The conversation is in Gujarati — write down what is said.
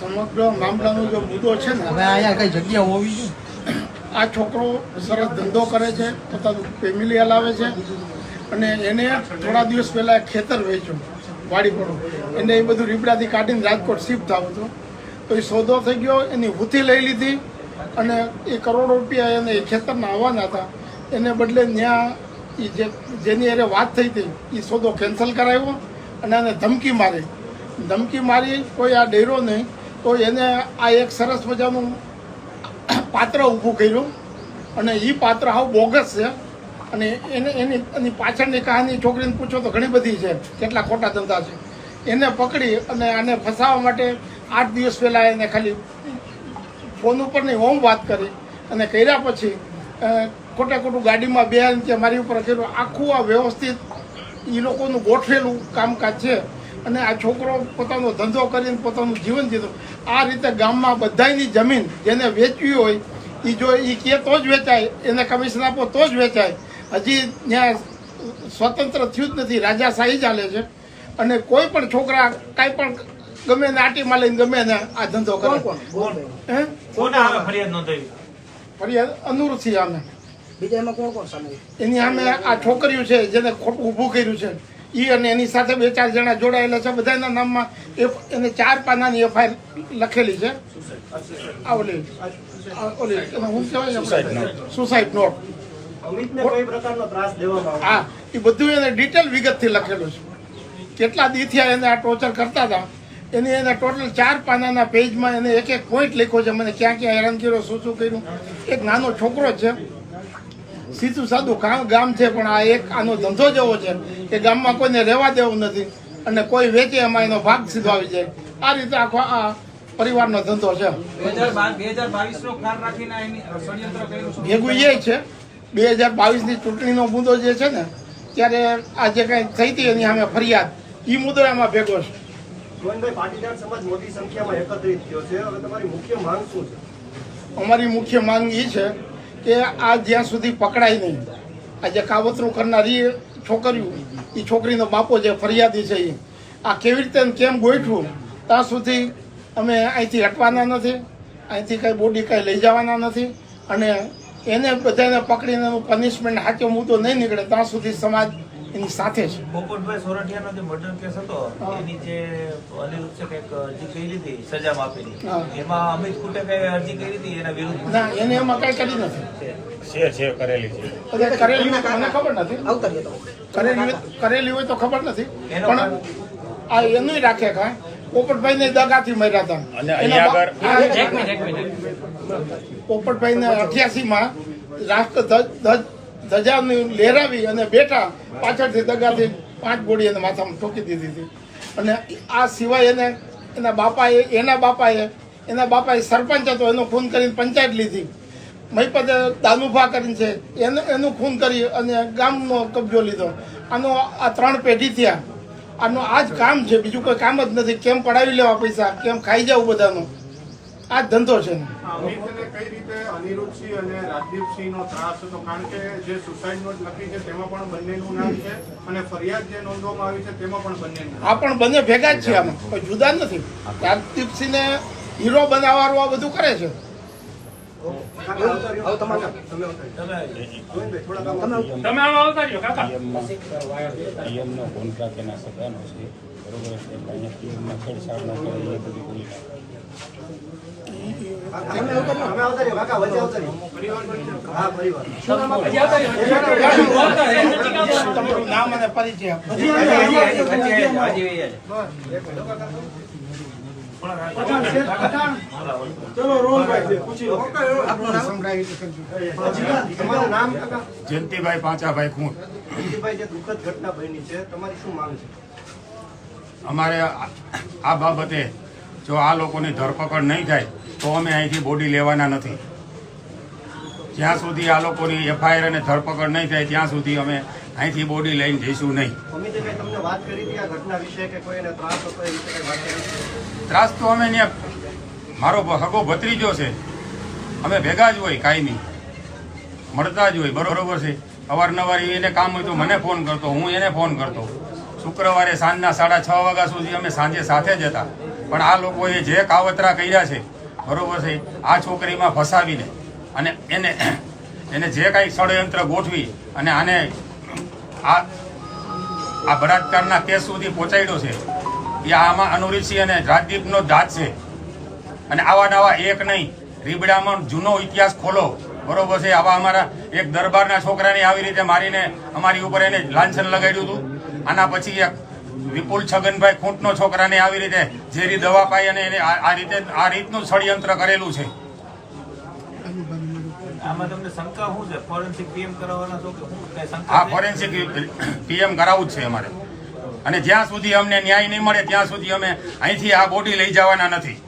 સમગ્ર મામલાનો જે મુદ્દો છે ને હવે અહીંયા કઈ જગ્યા હોવી જોઈએ? આ છોકરો સરસ ધંધો કરે છે પોતાનું ફેમિલી હલાવે છે અને એને થોડા દિવસ પહેલાં ખેતર વેચ્યું વાડી પર એને એ બધું રીબડાથી કાઢીને રાજકોટ શિફ્ટ થવું હતું. તો એ સોદો થઈ ગયો એની હુથી લઈ લીધી અને એ કરોડો રૂપિયા એને એ ખેતરના આવવાના હતા. એને બદલે ત્યાં એ જે જેની અરે વાત થઈ હતી એ સોદો કેન્સલ કરાવ્યો અને એને ધમકી મારી. ધમકી મારી કોઈ આ ડેરો નહીં તો એને આ એક સરસ મજાનું પાત્ર ઊભું કર્યું. અને એ પાત્ર હાવ બોગસ છે. અને એને એની એની પાછળની કહાની છોકરીને પૂછો તો ઘણી બધી છે. કેટલા ખોટા ધંધા છે. એને પકડી અને આને ફસાવવા માટે આઠ દિવસ પહેલાં એને ખાલી ફોન ઉપરની હોમ વાત કરી. અને કર્યા પછી ખોટે ખોટું ગાડીમાં બે કે મારી ઉપર કર્યું આખું આ વ્યવસ્થિત એ લોકોનું ગોઠવેલું કામકાજ છે. અને આ છોકરો પોતાનો ધંધો કરીને પોતાનું જીવન જીતું. આ રીતે ગામમાં બધાયની જમીન જેને વેચવી હોય એ જો એ કે તો જ વેચાય એને કમિશન આપો તો જ વેચાય. હજી ત્યાં સ્વતંત્ર થયું જ નથી રાજાશાહી ચાલે છે. અને કોઈ પણ છોકરા કાંઈ પણ ગમે ને આટીમાં લઈને ગમે ને આ ધંધો કરે. હે? ફરિયાદ નોંધાવી? ફરિયાદ અનુરૂથી અમે બીજા એમાં કોણ કોણ સામે એની સામે આ છોકરીઓ છે જેને ખોટું ઊભું કર્યું છે. એ અને એની સાથે બે ચાર જણા જોડાયેલા છે. બધાના નામમાં એફ એને ચાર પાનાની એફઆઈઆર લખેલી છે. આ ઓલી ઓલી શું કહેવાય? સુસાઇડ નોટ અમિતને કઈ પ્રકારનો ત્રાસ દેવામાં આવે હા એ બધું એને ડિટેલ વિગતથી લખેલું છે. કેટલા દીથી એને આ ટોર્ચર કરતા હતા. એની એને ટોટલ ચાર પાનાના પેજમાં એને એક એક પોઈન્ટ લખ્યો છે. મને ક્યાં ક્યાં હેરાન કર્યો શું શું કર્યું. એક નાનો છોકરો છે. સીધું સાદું ગામ ગામ છે પણ આ એક આનો ધંધો જેવો છે કે ગામમાં કોઈને રહેવા દેવું નથી અને કોઈ વેચે એમાં એનો ભાગ સીધો આવી જાય. આ રીતે આખો આ પરિવારનો ધંધો છે. ભેગું એ છે. બે હજાર બાવીસની ચૂંટણીનો મુદ્દો જે છે ને ત્યારે આ જે કંઈ થઈ હતી એની સામે ફરિયાદ એ મુદ્દો એમાં ભેગો છે. ગોવિંદભાઈ પાટીદાર સમાજ મોટી સંખ્યામાં એકત્રિત થયો છે. હવે તમારી મુખ્ય માંગ શું છે? અમારી મુખ્ય માંગ એ છે કે આ જ્યાં સુધી પકડાય નહીં. આ જે કાવતરું કરનારી છોકરીઓ એ છોકરીનો બાપો જે ફરિયાદી છે એ આ કેવી રીતે કેમ ગોઠવું ત્યાં સુધી અમે અહીંથી હટવાના નથી, અહીંથી કાંઈ બોડી કાંઈ લઈ જવાના નથી અને એને બધાને પકડીને પનિશમેન્ટ સાચો મુદ્દો નહીં નીકળે, ત્યાં સુધી સમાજ એની સાથે જ. પોપટભાઈ સોરઠિયાનો જે મર્ડર કેસ હતો એની જે અનિરુદ્ધ છે કંઈક અરજી કરી હતી સજા માફીની એમાં અમિત કુટે કઈ અરજી કરી હતી એના વિરુદ્ધ? ના એને એમાં કઈ કરી નથી. છે છે કરેલી છે. કરેલી મને ખબર નથી. કરેલી હોય- કરેલી હોય તો ખબર નથી. પણ આ એનું રાખે કાંઈ. પોપટભાઈ ને દગાથી મર્યા હતા અને પોપટભાઈ ને અઠ્યાસી માં રાષ્ટ્ર ધ્વજ- ધજાને લહેરાવી અને બેઠા પાછળથી દગાથી પાંચ ગોળી એને માથામાં ઠોકી દીધી હતી. અને આ સિવાય એને એના બાપાએ એના બાપાએ એના બાપાએ સરપંચ હતો, એનો ખૂન કરીને પંચાયત લીધી. મહીપતે દાનુભા કરીને છે, એનું એનું ખૂન કરી અને ગામનો કબજો લીધો. આનો આ ત્રણ પેઢી થયા. આનું આ જ કામ છે, બીજું કોઈ કામ જ નથી. કેમ પડાવી લેવા પૈસા, કેમ ખાઈ જવું બધાનો? આ જ ધંધો છે. અમિતને કઈ રીતે અનિરુદ્ધસિંહ અને રાજદીપસિંહનો ત્રાસ હતો? કારણ કે જે સુસાઇડ નોટ લખી છે તેમાં પણ બંનેનું નામ છે અને ફરિયાદ જે નોંધવામાં આવી છે તેમાં પણ બંનેનું આ પણ બંને ભેગા જ છે આમાં. કોઈ જુદા નથી. રાજદીપસિંહને હીરો બનાવવાનું આ બધું કરે છે. તમે આવતા રહ્યો કાકા પીએમનો કોન્ટ્રાક્ટ એના સગાનો છે બરોબર છે અહીંયા પીએમમાં છેડછાડ ન કરે એ બધી રહ્યો. તમારું નામ અને પરિચય જયંતિભાઈ પાંચાભાઈ ખૂન દુઃખદ ઘટના બની છે તમારી શું માંગ છે? અમારે આ આ બાબતે જો આ લોકોની ધરપકડ નહીં થાય તો અમે અહીંથી બોડી લેવાના નથી. જ્યાં સુધી આ લોકોની એફઆઈઆર અને ધરપકડ નહીં થાય ત્યાં સુધી અમે અહીંથી બોડી લઈને જઈશું નહીં? ત્રાસ તો અમે ત્યાં મારો હગો ભત્રીજો છે. અમે ભેગા જ હોય કાયમી. મળતા જ હોય બરોબર છે. અવારનવાર એને કામ હોય તો મને ફોન કરતો હું એને ફોન કરતો. શુક્રવારે સાંજના સાડા છ વાગ્યા સુધી અમે સાંજે સાથે જ હતા. પણ આ લોકોએ જે કાવતરા કર્યા છે બરોબર છે આ છોકરીમાં ફસાવીને અને એને એને જે કાંઈ ષડયંત્ર ગોઠવી અને આને આ આ બળાત્કારના કેસ સુધી પહોંચાડ્યો છે. એ આમાં અનુરીસિંહ અને રાજદીપનો જાત છે. અને આવા નવા એક નહીં, રીબડામાં જૂનો ઇતિહાસ ખોલો. બરોબર છે? આવા અમારા એક દરબારના છોકરાને આવી રીતે મારીને અમારી ઉપર એને લાંછન લગાડ્યું હતું. આના પછી એક વિપુલ છગનભાઈ ખૂંટનો છોકરાને આવી રીતે ઝેરી દવા પાઈ અને એને આ આ રીતે આ રીતનું ષડયંત્ર કરેલું છે. આમાં તમને શંકા શું છે? ફોરેન્સિક પીએમ કરાવવાના છો કે શું કઈ આ શંકા છે? ફોરેન્સિક પીએમ કરાવવું જ છે અમારે. અને જ્યાં સુધી અમને ન્યાય નહીં મળે ત્યાં સુધી અમે અહીંથી આ બોડી લઈ જવાના નથી.